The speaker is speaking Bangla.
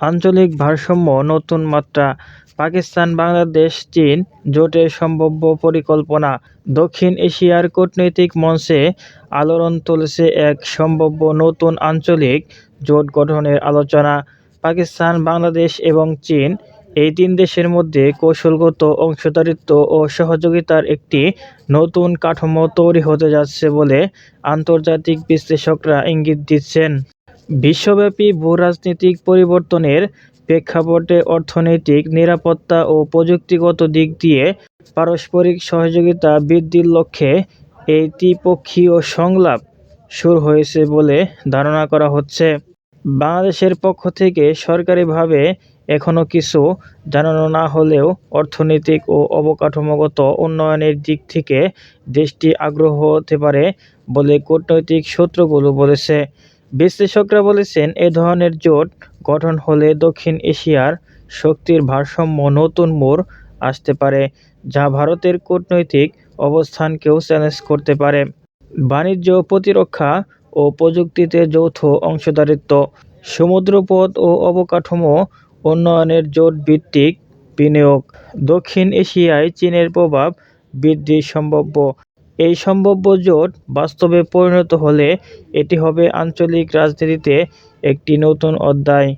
আঞ্চলিক ভারসাম্য, নতুন মাত্রা, পাকিস্তান, বাংলাদেশ, চীন, জোটের সম্ভাব্য পরিকল্পনা, দক্ষিণ এশিয়ার কূটনৈতিক মঞ্চে আলোড়ন তুলেছে এক সম্ভাব্য নতুন আঞ্চলিক জোট গঠনের আলোচনা। পাকিস্তান, বাংলাদেশ এবং চীন এই তিন দেশের মধ্যে কৌশলগত অংশীদারিত্ব ও সহযোগিতার একটি নতুন কাঠামো তৈরি হতে যাচ্ছে বলে আন্তর্জাতিক বিশ্লেষকরা ইঙ্গিত দিচ্ছেন। বিশ্বব্যাপী ভূরাজনৈতিক পরিবর্তনের প্রেক্ষাপটে অর্থনৈতিক নিরাপত্তা ও প্রযুক্তিগত দিক দিয়ে পারস্পরিক সহযোগিতা বৃদ্ধির লক্ষ্যে এই ত্রিপক্ষীয় সংলাপ শুরু হয়েছে বলে ধারণা করা হচ্ছে। বাংলাদেশের পক্ষ থেকে সরকারিভাবে এখনও কিছু জানানো না হলেও অর্থনৈতিক ও অবকাঠামোগত উন্নয়নের দিক থেকে দেশটি আগ্রহ হতে পারে বলে কূটনৈতিক সূত্রগুলো বলেছে। বিশ্লেষকরা বলেছেন, এ ধরনের জোট গঠন হলে দক্ষিণ এশিয়ার শক্তির ভারসাম্য নতুন মোড় আসতে পারে, যা ভারতের কূটনৈতিক অবস্থানকেও চ্যালেঞ্জ করতে পারে। বাণিজ্য, প্রতিরক্ষা ও প্রযুক্তিতে যৌথ অংশীদারিত্ব, সমুদ্রপথ ও অবকাঠামো উন্নয়নের জোট ভিত্তিক বিনিয়োগ। দক্ষিণ এশিয়ায় চীনের প্রভাব বৃদ্ধি সম্ভাব্য। এই সম্ভাব্য জোট বাস্তবে পরিণত হলে এটি হবে আঞ্চলিক রাজনীতিতে একটি নতুন অধ্যায়।